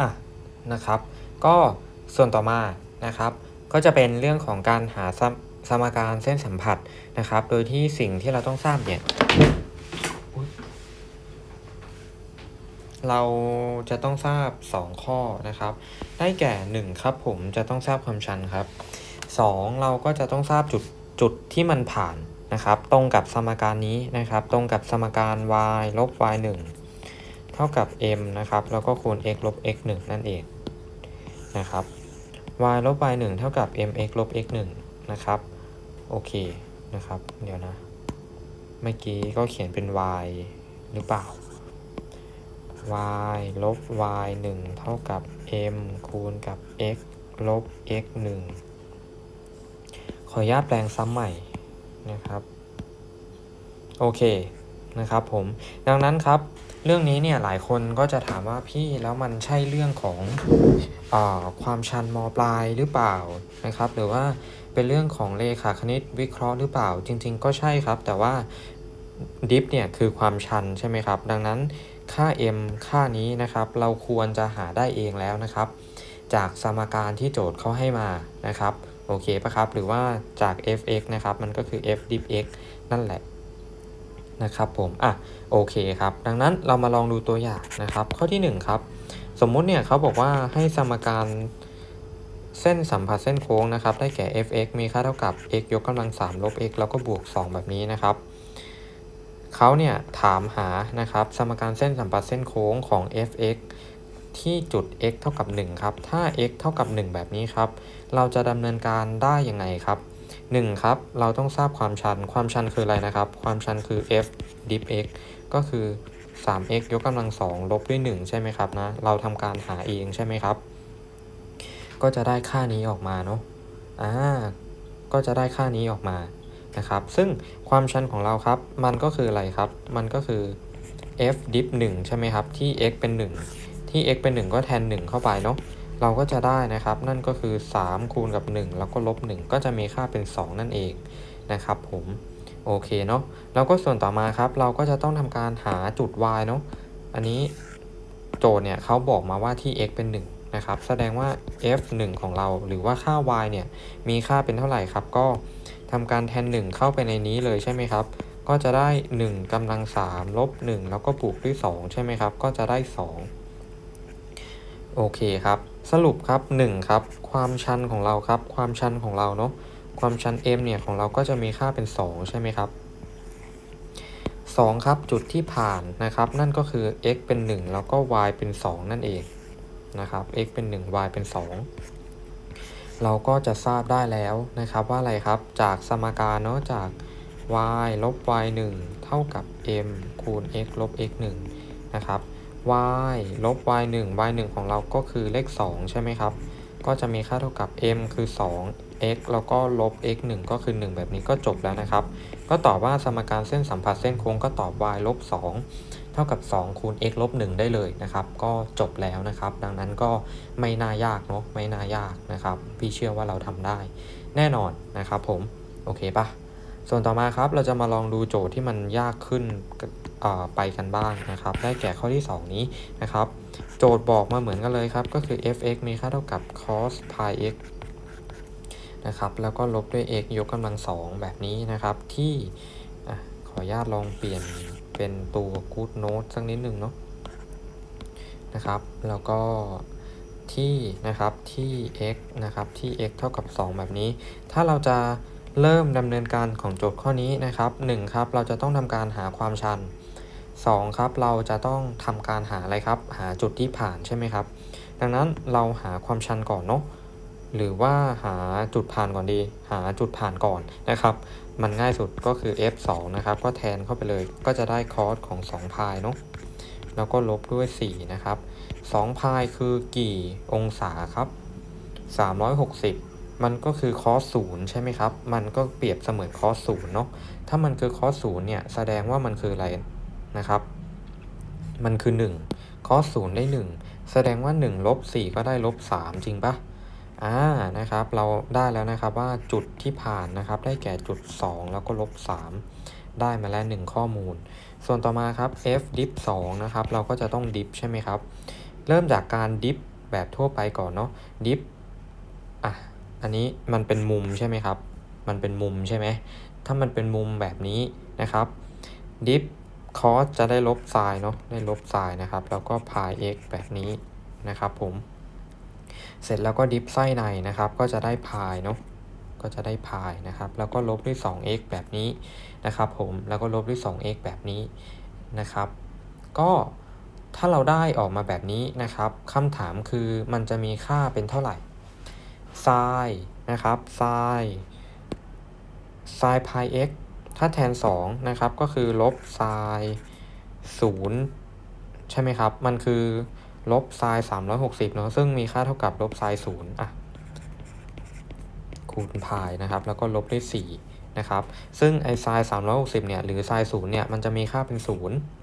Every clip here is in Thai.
อะนะครับ ก็ส่วนต่อมานะครับ ก็จะเป็นเรื่องของการหาสมสมการเส้นสัมผัสนะครับ โดยที่สิ่งที่เราต้องทราบเนี่ยอุ๊ยเราจะต้องทราบ 2 ข้อนะครับ ได้แก่ 1 ครับผมจะต้องทราบความชันครับ 2 เราก็จะต้องทราบจุดจุดที่มันผ่านนะครับ ตรงกับสมการนี้นะครับ ตรงกับสมการ y ลบ y 1 เท่ากับ m นะครับ แล้วก็คูณ x ลบ x 1นั่นเองนะครับ y ลบ y 1เท่ากับ mx ลบ x 1นะครับ โอเคนะครับ เดี๋ยวนะ เมื่อกี้ก็เขียนเป็น y หรือเปล่า y ลบ y 1เท่ากับ m คูณกับ x ลบ x 1ขออนุญาตแปลงซ้ำใหม่นะครับ โอเคนะครับผม ดังนั้นครับ เรื่องนี้เนี่ยหลายคนก็จะถามว่าพี่แล้วมันใช่เรื่องของอความชันมปลายหรือเปล่านะครับ หรือว่าเป็นเรื่องของเลขาคณิตวิเคราะห์หรือเปล่า จริง ๆ ก็ใช่ครับ แต่ว่าดิฟเนี่ยคือความชันใช่ไหมครับ ดังนั้นค่า m ค่านี้นะครับ เราควรจะหาได้เองแล้วนะครับ จากสมการที่โจทย์เขาให้มานะครับโอเคปะครับ หรือว่าจาก f(x) นะครับ มันก็คือ f diff x นั่นแหละ นะครับผมอะโอเคครับ ดังนั้นเรามาลองดูตัวอย่างนะครับ ข้อที่1ครับสมมุติเนี่ยเขาบอกว่าให้สมการเส้นสัมผัสเส้นโค้งนะครับ ได้แก่ f(x) มีค่าเท่ากับ x ยกกำลัง 3 ลบ x แล้วก็บวก 2 แบบนี้นะครับเขาเนี่ยถามหานะครับสมการเส้นสัมผัสเส้นโค้งของ f(x) ที่จุด x เท่ากับ 1 ครับ ถ้า x เท่ากับ 1 แบบนี้ครับ เราจะดำเนินการได้ยังไงครับ 1ครับ เราต้องทราบความชัน ความชันคืออะไรนะครับ ความชันคือ f diff x ก็คือ 3x ยกกำลัง 2 ลบด้วย 1 ใช่ไหมครับนะ เราทำการหาเองใช่ไหมครับ ก็จะได้ค่านี้ออกมาเนาะ อ่า ก็จะได้ค่านี้ออกมา นะครับ ซึ่งความชันของเราครับ มันก็คืออะไรครับ มันก็คือ f diff 1ใช่ไหมครับ ที่ x เป็น 1 ที่ x เป็น 1 ก็แทน 1 เข้าไปเนาะ เราก็จะได้นะครับ นั่นก็คือ 3 คูณกับ 1 แล้วก็ลบ 1 ก็จะมีค่าเป็น 2 นั่นเองนะครับผมโอเคเนาะแล้วก็ส่วนต่อมาครับ เราก็จะต้องทำการหาจุด y เนาะอันนี้โจทย์เนี่ยเขาบอกมาว่าที่ x เป็น 1 นะครับ แสดงว่า f 1 ของเราหรือว่าค่า y เนี่ยมีค่าเป็นเท่าไหร่ครับ ก็ทำการแทน 1 เข้าไปในนี้เลยใช่ไหมครับ ก็จะได้ 1กำลัง 3 ลบ 1 แล้วก็บวกด้วย 2 ใช่ไหมครับ ก็จะได้ 2 โอเคครับ สรุปครับ1ครับความชันของเราครับ ความชันของเราเนาะความชัน m เนี่ยของเราก็จะมีค่าเป็น 2 ใช่ไหมครับ2ครับจุดที่ผ่านนะครับ นั่นก็คือ x เป็น 1 แล้วก็ y เป็น 2 นั่นเองนะครับ x เป็น 1 y เป็น 2 เราก็จะทราบได้แล้วนะครับว่าอะไรครับจากสมการเนาะจาก y ลบ y 1 เท่ากับ m คูณ x ลบ x 1นะครับ y ลบ y 1 y 1ของเราก็คือเลข 2 ใช่ไหมครับ ก็จะมีค่าเท่ากับ m คือ 2 x แล้วก็ลบ x 1 ก็คือ 1 แบบนี้ก็จบแล้วนะครับ ก็ตอบว่าสมการเส้นสัมผัสเส้นโค้งก็ตอบ y ลบ 2 เท่ากับ 2 คูณ x ลบ 1 ได้เลยนะครับ ก็จบแล้วนะครับ ดังนั้นก็ไม่น่ายากเนาะ ไม่น่ายากนะครับ พี่เชื่อว่าเราทำได้ แน่นอนนะครับผม โอเคปะ ส่วนต่อมาครับเราจะมาลองดูโจทย์ที่มันยากขึ้นไปกันบ้างนะครับ ได้แก่ข้อที่ 2 นี้นะครับ โจทย์บอกมาเหมือนกันเลยครับ ก็คือ f(x) มีค่าเท่ากับ cos pi x นะครับแล้วก็ลบด้วย x ยกกำลัง2แบบนี้นะครับที่ขออนุญาตลองเปลี่ยนเป็นตัว good note สักนิดหนึ่งเนาะนะครับ แล้วก็ที่นะครับที่ x นะครับที่ x เท่ากับ 2 แบบนี้ ถ้าเราจะ เริ่มดำเนินการของโจทย์ข้อนี้นะครับ 1 ครับ เราจะต้องทำการหาความชัน 2 ครับ เราจะต้องทำการหาอะไรครับ หาจุดที่ผ่านใช่ไหมครับ ดังนั้นเราหาความชันก่อนเนาะ หรือว่าหาจุดผ่านก่อนดี หาจุดผ่านก่อนนะครับ มันง่ายสุดก็คือ f 2 นะครับ ก็แทนเข้าไปเลย ก็จะได้คอสของ2พายเนาะ แล้วก็ลบด้วย 4 นะครับ2พายคือกี่องศาครับ 360 มันก็คือคอสศูนย์ใช่ไหมครับ มันก็เปรียบเสมือนคอสศูนย์เนาะ ถ้ามันคือคอสศูนย์เนี่ยแสดงว่ามันคืออะไรนะครับ มันคือ1คอสศูนย์ได้ 1 แสดงว่า1ลบ4ก็ได้ลบ3จริงปะอ่า นะครับ เราได้แล้วนะครับว่าจุดที่ผ่านนะครับได้แก่จุด 2 แล้วก็ลบ3ได้มาแล้ว 1 ข้อมูล ส่วนต่อมาครับ f diff 2นะครับ เราก็จะต้อง diff ใช่ไหมครับ เริ่มจากการดิฟแบบทั่วไปก่อนเนาะดิฟอะ อันนี้มันเป็นมุมใช่ไหมครับ มันเป็นมุมใช่ไหม ถ้ามันเป็นมุมแบบนี้นะครับดิฟคอสจะได้ลบไซน์เนาะ ได้ลบไซน์นะครับ แล้วก็พาย x แบบนี้นะครับผม เสร็จแล้วก็ดิฟไส้ในนะครับ ก็จะได้พายเนาะ ก็จะได้พายนะครับ แล้วก็ลบด้วย 2x แบบนี้นะครับผม แล้วก็ลบด้วย 2x แบบนี้นะครับ ก็ถ้าเราได้ออกมาแบบนี้นะครับคำถามคือมันจะมีค่าเป็นเท่าไหร่ ไซน์นะครับไซน์ไซน์พาย x ถ้าแทน 2 นะครับ ก็คือลบไซน์0ใช่ไหมครับ มันคือลบไซน์360เนาะซึ่งมีค่าเท่ากับลบไซน์0อะคูณพายนะครับ แล้วก็ลบด้วย4นะครับ ซึ่งไอไซน์360เนี่ย หรือไซน์0เนี่ย มันจะมีค่าเป็น 0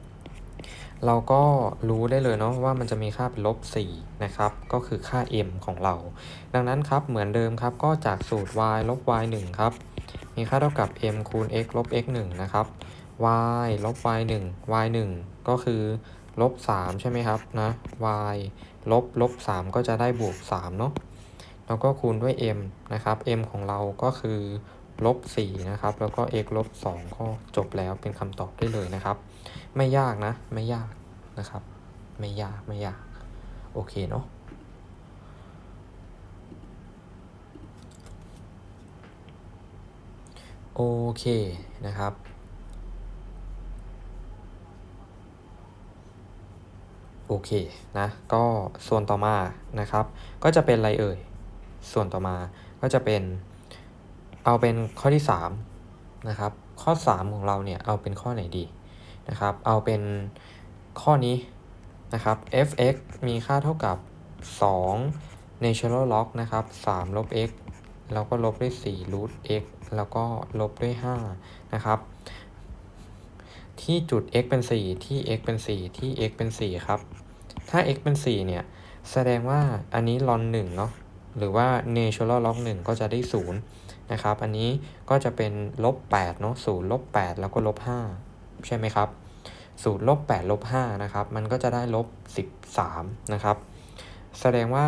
เราก็รู้ได้เลยเนาะว่ามันจะมีค่าเป็นลบ4นะครับ ก็คือค่า m ของเรา ดังนั้นครับเหมือนเดิมครับก็จากสูตร y ลบ y 1ครับ มีค่าเท่ากับ m คูณ x ลบ x 1นะครับ y ลบ y 1 y 1ก็คือลบ3ใช่ไหมครับนะ y ลบลบ3ก็จะได้บวก3เนาะ แล้วก็คูณด้วย m นะครับ m ของเราก็คือลบ4นะครับ แล้วก็ x ลบ2ก็จบแล้วเป็นคำตอบได้เลยนะครับ ไม่ยากนะ ไม่ยากนะครับ ไม่ยากไม่ยาก โอเคเนาะโอเคนะครับ โอเคนะ ก็ส่วนต่อมานะครับ ก็จะเป็นอะไรเอ่ย ส่วนต่อมาก็จะเป็นเอาเป็นข้อที่3นะครับ ข้อ 3 ของเราเนี่ย เอาเป็นข้อไหนดี นะครับ เอาเป็นข้อนี้นะครับ f(x) มีค่าเท่ากับ 2 natural log นะครับ3ลบ x แล้วก็ลบด้วย4 root x แล้วก็ลบด้วย 5 นะครับ ที่จุด x เป็น 4 ที่ x เป็น 4 ที่ x เป็น 4 ครับ ถ้า x เป็น 4 เนี่ย แสดงว่าอันนี้ลอน1เนาะ หรือว่า natural log 1 ก็จะได้ 0 นะครับ อันนี้ก็จะเป็นลบ8เนาะ0ลบ8แล้วก็ลบ 5 ใช่ไหมครับ0ลบ8ลบ5นะครับมันก็จะได้ลบ13นะครับ แสดงว่า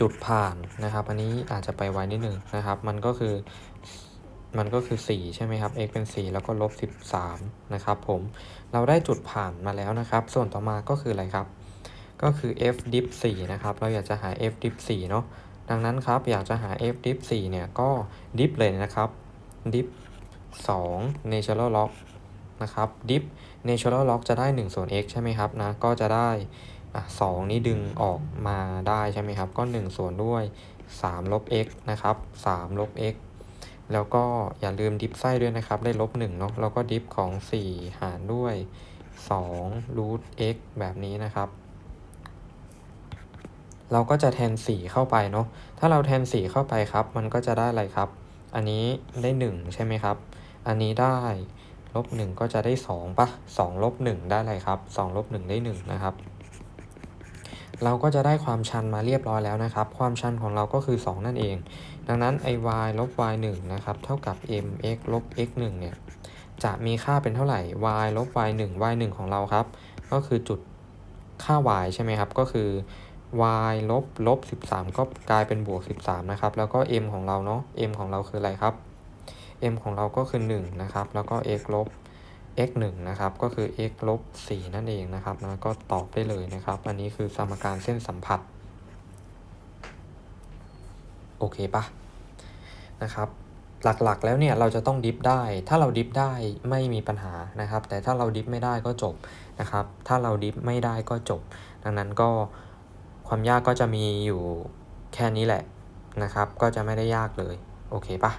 จุดผ่านนะครับ อันนี้อาจจะไปไวนิดหนึ่งนะครับ มันก็คือมันก็คือ 4 ใช่ไหมครับ x เป็น 4 แล้วก็ลบ 13 นะครับผม เราได้จุดผ่านมาแล้วนะครับ ส่วนต่อมาก็คืออะไรครับ ก็คือ f dip 4นะครับ เราอยากจะหา f dip 4เนาะ ดังนั้นครับ อยากจะหา f dip 4เนี่ย ก็ dip เลยนะครับ dip 2 natural log นะครับ dip natural log จะได้1ส่วน x ใช่ไหมครับนะก็จะได้สอะ2นี้ดึงออกมาได้ใช่ไหมครับก็ 1 ส่วนด้วย3ลบ x นะครับ3ลบ x แล้วก็อย่าลืมดิฟไส้ด้วยนะครับ ได้ลบ1เนาะแล้วก็ดิฟของ 4 หารด้วย2 root x แบบนี้นะครับ เราก็จะแทน 4 เข้าไปเนาะถ้าเราแทน 4 เข้าไปครับ มันก็จะได้อะไรครับ อันนี้ได้ 1 ใช่ไหมครับ อันนี้ได้ ลบ1ก็จะได้2ปะ2ลบ1ได้อะไรครับ2ลบ1ได้1นะครับ เราก็จะได้ความชันมาเรียบร้อยแล้วนะครับ ความชันของเราก็คือ 2 นั่นเอง ดังนั้น i y ลบ y 1นะครับ เท่ากับ m x ลบ x 1เนี่ย จะมีค่าเป็นเท่าไหร่ y ลบ y 1 y 1ของเราครับ ก็คือจุดค่า y ใช่ไหมครับ ก็คือ y ลบลบ 13 ก็กลายเป็นบวก 13 นะครับ แล้วก็ m ของเราเนาะ m ของเราคืออะไรครับ m ของเราก็คือ 1 นะครับ แล้วก็ x ลบ x 1นะครับ ก็คือ x ลบ 4 นั่นเองนะครับนะก็ตอบได้เลยนะครับ อันนี้คือสมการเส้นสัมผัส โอเคปะนะครับหลักๆ แล้วเนี่ยเราจะต้องดิฟได้ ถ้าเราดิฟได้ไม่มีปัญหานะครับ แต่ถ้าเราดิฟไม่ได้ก็จบนะครับ ถ้าเราดิฟไม่ได้ก็จบ ดังนั้นก็ความยากก็จะมีอยู่แค่นี้แหละนะครับ ก็จะไม่ได้ยากเลย โอเคปะ